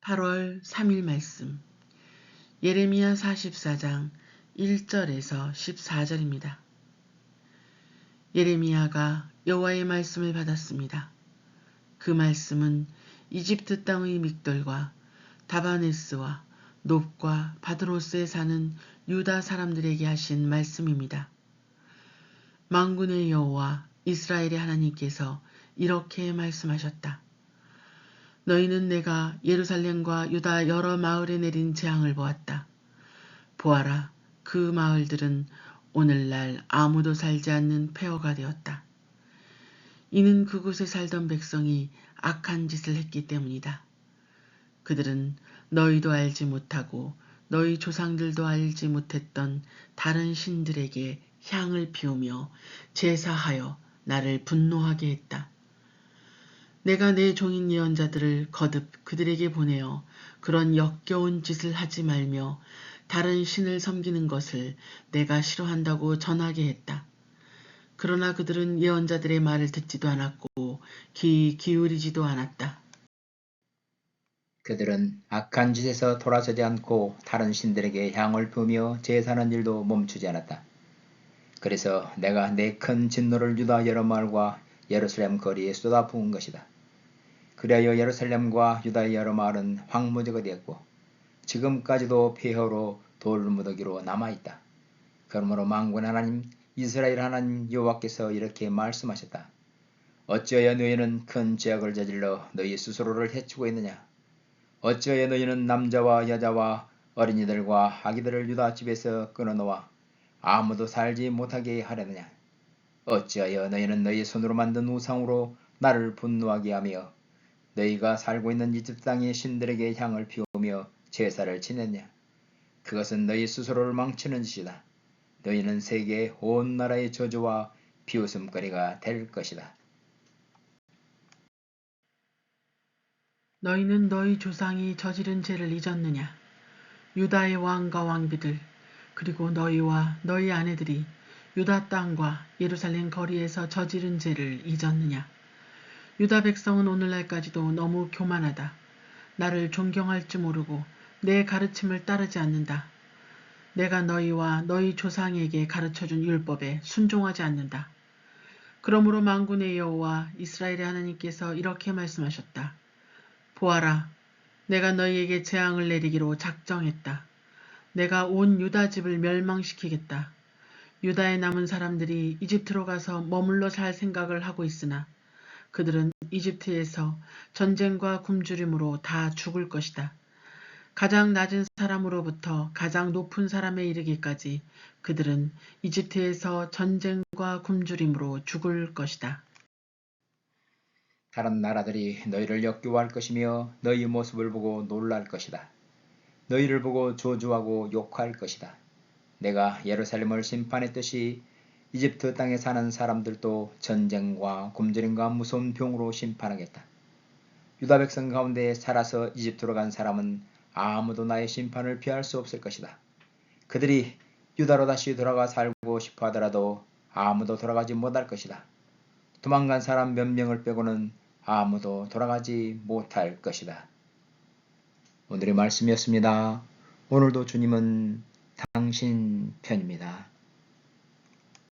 8월 3일 말씀 예레미야 44장 1절에서 14절입니다. 예레미야가 여호와의 말씀을 받았습니다. 그 말씀은 이집트 땅의 믹돌과 다바네스와 높과 바드로스에 사는 유다 사람들에게 하신 말씀입니다. 망군의 여호와 이스라엘의 하나님께서 이렇게 말씀하셨다. 너희는 내가 예루살렘과 유다 여러 마을에 내린 재앙을 보았다. 보아라, 그 마을들은 오늘날 아무도 살지 않는 폐허가 되었다. 이는 그곳에 살던 백성이 악한 짓을 했기 때문이다. 그들은 너희도 알지 못하고 너희 조상들도 알지 못했던 다른 신들에게 향을 피우며 제사하여 나를 분노하게 했다. 내가 내 종인 예언자들을 거듭 그들에게 보내어 그런 역겨운 짓을 하지 말며 다른 신을 섬기는 것을 내가 싫어한다고 전하게 했다. 그러나 그들은 예언자들의 말을 듣지도 않았고 귀 기울이지도 않았다. 그들은 악한 짓에서 돌아서지 않고 다른 신들에게 향을 피우며 제사하는 일도 멈추지 않았다. 그래서 내가 내 큰 진노를 유다 여러 마을과 예루살렘 거리에 쏟아부은 것이다. 그리하여 예루살렘과 유다의 여러 마을은 황무지가 되었고 지금까지도 폐허로 돌무더기로 남아있다. 그러므로 망군 하나님 이스라엘 하나님 여호와께서 이렇게 말씀하셨다. 어찌하여 너희는 큰 죄악을 저질러 너희 스스로를 해치고 있느냐? 어찌하여 너희는 남자와 여자와 어린이들과 아기들을 유다 집에서 끊어놓아 아무도 살지 못하게 하려느냐? 어찌하여 너희는 너희 손으로 만든 우상으로 나를 분노하게 하며 너희가 살고 있는 이집 땅의 신들에게 향을 피우며 제사를 지냈냐? 그것은 너희 스스로를 망치는 짓이다. 너희는 세계 온 나라의 저주와 비웃음거리가 될 것이다. 너희는 너희 조상이 저지른 죄를 잊었느냐? 유다의 왕과 왕비들 그리고 너희와 너희 아내들이 유다 땅과 예루살렘 거리에서 저지른 죄를 잊었느냐? 유다 백성은 오늘날까지도 너무 교만하다. 나를 존경할 줄 모르고 내 가르침을 따르지 않는다. 내가 너희와 너희 조상에게 가르쳐준 율법에 순종하지 않는다. 그러므로 망군의 여호와 이스라엘의 하나님께서 이렇게 말씀하셨다. 보아라, 내가 너희에게 재앙을 내리기로 작정했다. 내가 온 유다 집을 멸망시키겠다. 유다에 남은 사람들이 이집트로 가서 머물러 살 생각을 하고 있으나 그들은 이집트에서 전쟁과 굶주림으로 다 죽을 것이다. 가장 낮은 사람으로부터 가장 높은 사람에 이르기까지 그들은 이집트에서 전쟁과 굶주림으로 죽을 것이다. 다른 나라들이 너희를 역겨워할 것이며 너희 모습을 보고 놀랄 것이다. 너희를 보고 조주하고 욕할 것이다. 내가 예루살렘을 심판했듯이 이집트 땅에 사는 사람들도 전쟁과 굶주림과 무서운 병으로 심판하겠다. 유다 백성 가운데 살아서 이집트로 간 사람은 아무도 나의 심판을 피할 수 없을 것이다. 그들이 유다로 다시 돌아가 살고 싶어 하더라도 아무도 돌아가지 못할 것이다. 도망간 사람 몇 명을 빼고는 아무도 돌아가지 못할 것이다. 오늘의 말씀이었습니다. 오늘도 주님은 당신 편입니다.